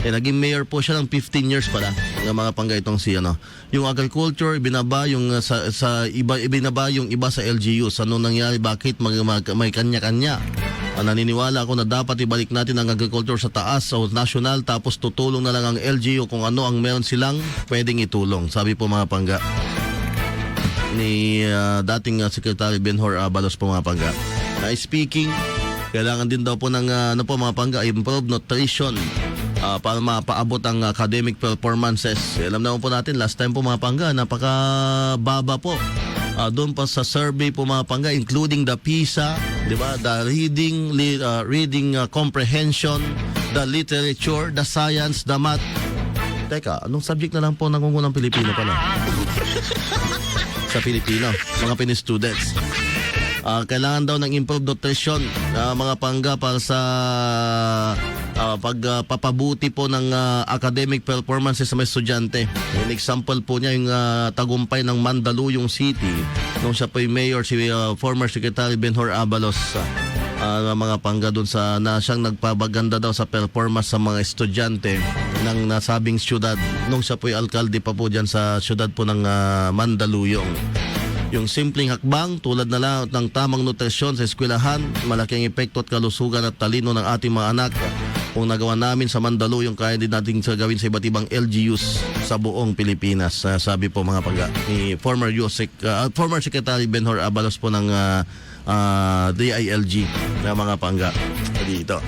Eh, naging mayor po siya ng 15 years pala ng mga pangga itong si ano. Yung agriculture, binaba yung uh, sa, sa iba, ibinaba yung iba sa LGU. Sa ano nangyari, bakit mag, mag- may kanya-kanya? Ah, naniniwala ako na dapat ibalik natin ang agriculture sa taas sa national tapos tutulong na lang ang LGU kung ano ang meron silang pwedeng itulong. Sabi po mga pangga ni ah, dating ah, Secretary Benhor Abalos po mga pangga. Na speaking, kailangan din daw po ng ah, ano po mga pangga, improved nutrition ah, para mapaabot ang academic performances. Alam naman po natin, last time po mga pangga, napaka-baba po. Ah, doon pa sa survey po mga pangga, including the PISA, di ba? The reading, ah, reading ah, comprehension, the literature, the science, the math. Teka, anong subject na lang po nangungunang Pilipino pala? sa Pilipino, mga Pinoy students. Ah, kailangan daw ng improved nutrition ah, mga pangga para sa ah, pagpapabuti po ng ah, academic performances sa mga estudyante. An example po niya yung ah, tagumpay ng Mandaluyong City nung siya po yung mayor si ah, former Secretary Benhor Abalos ah, mga pangga doon sa na siyang nagpabaganda daw sa performance sa mga estudyante ng nasabing syudad nung siya po alkalde pa po dyan sa syudad po ng ah, Mandaluyong. Yung simpleng hakbang tulad na lang ng tamang nutrisyon sa eskwelahan, malaking epekto at kalusugan at talino ng ating mga anak. Kung nagawa namin sa Mandaluyong, kaya din natin sa gawin sa iba't ibang LGUs sa buong Pilipinas. Ah, sabi po mga pangga ni former USEC, ah, former Secretary Benhor Abalos po ng ah, ah, DILG na mga pangga dito.